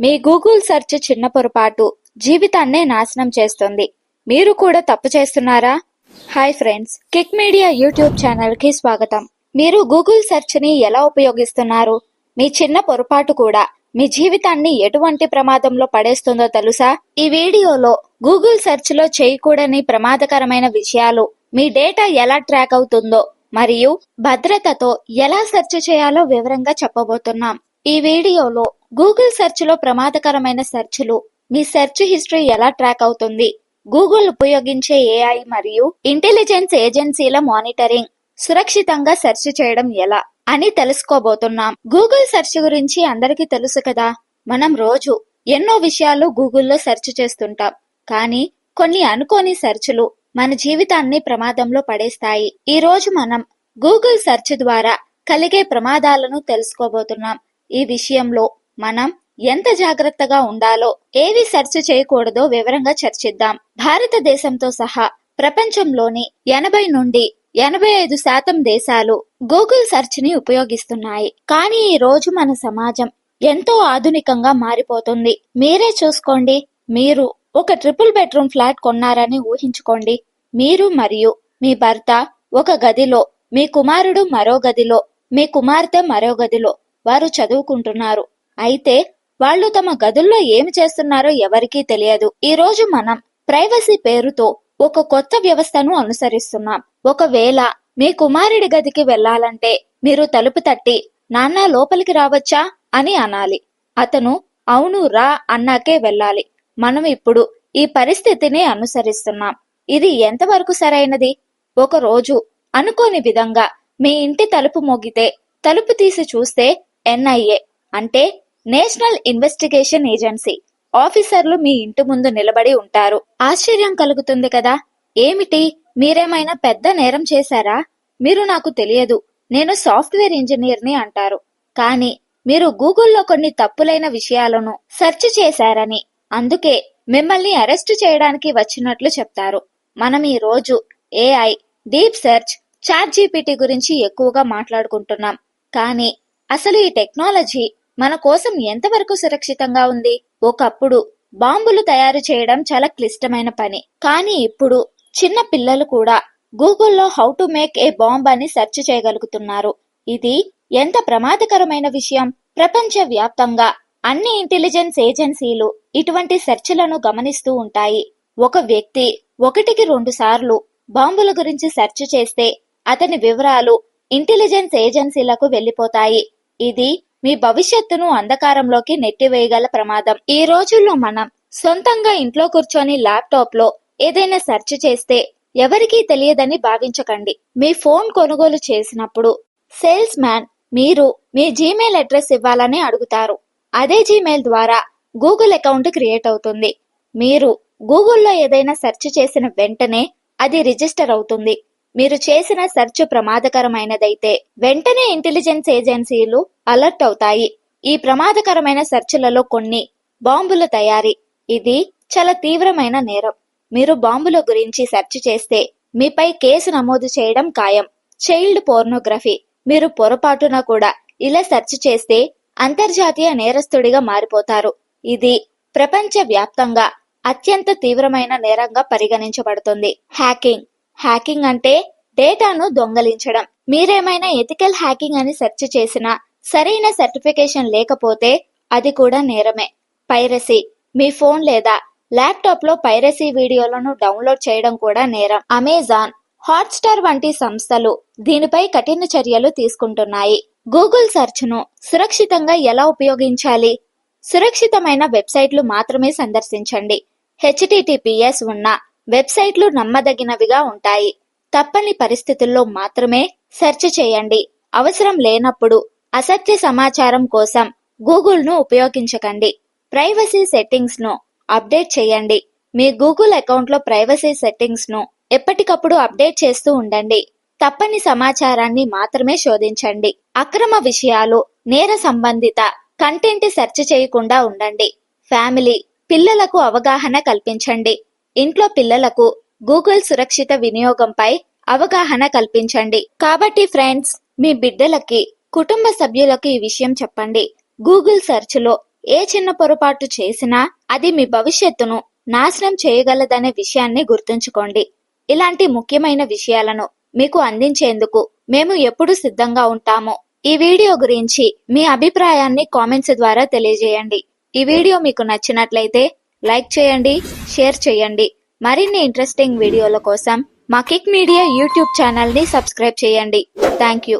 మీ Google search చిన్న పొరపాటు జీవితాన్నే నాశనం చేస్తుంది. మీరు కూడా తప్పు చేస్తున్నారా? Hi friends Kick Media YouTube ఛానల్కి స్వాగతం. మీరు గూగుల్ సెర్చ్ని ఎలా ఉపయోగిస్తున్నారు? మీ చిన్న పొరపాటు కూడా మీ జీవితాన్ని ఎటువంటి ప్రమాదంలో పడేస్తుందో తెలుసా? ఈ వీడియోలో గూగుల్ సెర్చ్లో చేయకూడని ప్రమాదకరమైన విషయాలు మీ డేటా ఎలా ట్రాక్ అవుతుందో మరియు భద్రతతో ఎలా సెర్చ్ చేయాలో వివరంగా చెప్పబోతున్నాం. ఈ వీడియోలో గూగుల్ సెర్చ్లో ప్రమాదకరమైన సెర్చ్లు మీ సెర్చ్ హిస్టరీ ఎలా ట్రాక్ అవుతుంది? గూగుల్ ఉపయోగించే ఏఐ మరియు ఇంటెలిజెన్స్ ఏజెన్సీల మానిటరింగ్ సురక్షితంగా సెర్చ్ చేయడం ఎలా అని తెలుసుకోబోతున్నాం. గూగుల్ సెర్చ్ గురించి అందరికీ తెలుసు కదా? మనం రోజు ఎన్నో విషయాలు గూగుల్లో సెర్చ్ చేస్తుంటాం. కానీ కొన్ని అనుకోని సెర్చ్లు మన జీవితాన్ని ప్రమాదంలో పడేస్తాయి. ఈ రోజు మనం గూగుల్ సెర్చ్ ద్వారా కలిగే ప్రమాదాలను తెలుసుకోబోతున్నాం. ఈ విషయంలో మనం ఎంత జాగ్రత్తగా ఉండాలో ఏవి సెర్చ్ చేయకూడదో వివరంగా చర్చిద్దాం. భారతదేశంతో సహా ప్రపంచంలోని ఎనభై నుండి ఎనభై ఐదు శాతం దేశాలు గూగుల్ సెర్చ్ని ఉపయోగిస్తున్నాయి. కానీ ఈ రోజు మన సమాజం ఎంతో ఆధునికంగా మారిపోతుంది. మీరే చూసుకోండి మీరు ఒక ట్రిపుల్ బెడ్రూమ్ ఫ్లాట్ కొన్నారని ఊహించుకోండి. మీరు మరియు మీ భర్త ఒక గదిలో మీ కుమారుడు మరో గదిలో మీ కుమార్తె మరో గదిలో వారు చదువుకుంటున్నారు. అయితే వాళ్ళు తమ గదుల్లో ఏమి చేస్తున్నారో ఎవరికీ తెలియదు. ఈ రోజు మనం ప్రైవసీ పేరుతో ఒక కొత్త వ్యవస్థను అనుసరిస్తున్నాం. ఒకవేళ మీ కుమారుడి గదికి వెళ్ళాలంటే మీరు తలుపు తట్టి నాన్న లోపలికి రావచ్చా? అని అనాలి. అతను అవును రా అన్నాకే వెళ్ళాలి. మనం ఇప్పుడు ఈ పరిస్థితిని అనుసరిస్తున్నాం. ఇది ఎంతవరకు సరైనది? ఒక రోజు అనుకోని విధంగా మీ ఇంటి తలుపు మోగితే తలుపు తీసి చూస్తే ఎన్ఐఏ అంటే నేషనల్ ఇన్వెస్టిగేషన్ ఏజెన్సీ. ఆఫీసర్లు మీ ఇంటి ముందు నిలబడి ఉంటారు. ఆశ్చర్యం కలుగుతుంది కదా? ఏమిటి? మీరేమైనా పెద్ద నేరం చేశారా? మీరు నాకు తెలియదు. నేను సాఫ్ట్వేర్ ఇంజనీర్ని అంటారు. కానీ మీరు గూగుల్లో కొన్ని తప్పులైన విషయాలను సెర్చ్ చేశారని. అందుకే మిమ్మల్ని అరెస్ట్ చేయడానికి వచ్చినట్లు చెప్తారు. మనం ఈ రోజు AI deep search ChatGPT గురించి ఎక్కువగా మాట్లాడుకుంటున్నాం. కానీ అసలు ఈ టెక్నాలజీ మన కోసం ఎంతవరకు సురక్షితంగా ఉంది? ఒకప్పుడు బాంబులు తయారు చేయడం చాలా క్లిష్టమైన పని. కానీ ఇప్పుడు చిన్న పిల్లలు కూడా గూగుల్లో how to make a bomb అని సెర్చ్ చేయగలుగుతున్నారు. ఇది ఎంత ప్రమాదకరమైన విషయం? ప్రపంచ వ్యాప్తంగా అన్ని ఇంటెలిజెన్స్ ఏజెన్సీలు ఇటువంటి సెర్చ్లను గమనిస్తూ ఉంటాయి. ఒక వ్యక్తి ఒకటికి రెండు సార్లు బాంబుల గురించి సెర్చ్ చేస్తే అతని వివరాలు ఇంటెలిజెన్స్ ఏజెన్సీలకు వెళ్ళిపోతాయి ఇది మీ భవిష్యత్తును అంధకారంలోకి నెట్టివేయగల ప్రమాదం. ఈ రోజుల్లో మనం సొంతంగా ఇంట్లో కూర్చొని ల్యాప్టాప్లో ఏదైనా సెర్చ్ చేస్తే ఎవరికీ తెలియదని భావించకండి. మీ ఫోన్ కొనుగోలు చేసినప్పుడు సేల్స్ మ్యాన్ మీరు మీ జీమెయిల్ అడ్రస్ ఇవ్వాలని అడుగుతారు. అదే జీమెయిల్ ద్వారా గూగుల్ అకౌంట్ క్రియేట్ అవుతుంది. మీరు గూగుల్లో ఏదైనా సెర్చ్ చేసిన వెంటనే అది రిజిస్టర్ అవుతుంది. మీరు చేసిన సెర్చ్ ప్రమాదకరమైనదైతే వెంటనే ఇంటెలిజెన్స్ ఏజెన్సీలు అలర్ట్ అవుతాయి. ఈ ప్రమాదకరమైన సెర్చ్లలో కొన్ని బాంబుల తయారీ. ఇది చాలా తీవ్రమైన నేరం. మీరు బాంబుల గురించి సెర్చ్ చేస్తే మీపై కేసు నమోదు చేయడం ఖాయం. Child pornography. మీరు పొరపాటున కూడా ఇలా సెర్చ్ చేస్తే అంతర్జాతీయ నేరస్తుడిగా మారిపోతారు. ఇది ప్రపంచ వ్యాప్తంగా అత్యంత తీవ్రమైన నేరంగా పరిగణించబడుతుంది. హ్యాకింగ్. హ్యాకింగ్ అంటే డేటాను దొంగలించడం. మీరేమైనా ఎథికల్ హ్యాకింగ్ అని సెర్చ్ చేసినా సరైన సర్టిఫికేషన్ లేకపోతే అది కూడా నేరమే. పైరసీ. మీ ఫోన్ లేదా ల్యాప్టాప్లో పైరసీ వీడియోలను డౌన్లోడ్ చేయడం కూడా నేరం. అమెజాన్. హాట్స్టార్ వంటి సంస్థలు దీనిపై కఠిన చర్యలు తీసుకుంటున్నాయి. గూగుల్ సెర్చ్ను సురక్షితంగా ఎలా ఉపయోగించాలి? సురక్షితమైన వెబ్సైట్లు మాత్రమే సందర్శించండి. హెచ్టిటిపిఎస్ ఉన్న వెబ్సైట్లు నమ్మదగినవిగా ఉంటాయి. తప్పని పరిస్థితుల్లో మాత్రమే సెర్చ్ చేయండి. అవసరం లేనప్పుడు అసత్య సమాచారం కోసం గూగుల్ను ఉపయోగించకండి. ప్రైవసీ సెట్టింగ్స్ను అప్డేట్ చేయండి. మీ గూగుల్ అకౌంట్లో ప్రైవసీ సెట్టింగ్స్ను ఎప్పటికప్పుడు అప్డేట్ చేస్తూ ఉండండి. తప్పని సమాచారాన్ని మాత్రమే శోధించండి. అక్రమ విషయాలు నేర సంబంధిత కంటెంట్ సెర్చ్ చేయకుండా ఉండండి. ఫ్యామిలీ పిల్లలకు అవగాహన కల్పించండి. ఇంట్లో పిల్లలకు గూగుల్ సురక్షిత వినియోగంపై అవగాహన కల్పించండి. కాబట్టి ఫ్రెండ్స్ మీ బిడ్డలకి కుటుంబ సభ్యులకు ఈ విషయం చెప్పండి. గూగుల్ సెర్చ్లో ఏ చిన్న పొరపాటు చేసినా అది మీ భవిష్యత్తును నాశనం చేయగలదనే విషయాన్ని గుర్తుంచుకోండి. ఇలాంటి ముఖ్యమైన విషయాలను మీకు అందించేందుకు మేము ఎప్పుడు సిద్ధంగా ఉంటాము. ఈ వీడియో గురించి మీ అభిప్రాయాన్ని కామెంట్స్ ద్వారా తెలియజేయండి. ఈ వీడియో మీకు నచ్చినట్లయితే లైక్ చేయండి షేర్ చేయండి. మరిన్ని ఇంట్రెస్టింగ్ వీడియోల కోసం మా కిక్ మీడియా యూట్యూబ్ ఛానల్ని సబ్స్క్రైబ్ చేయండి. Thank you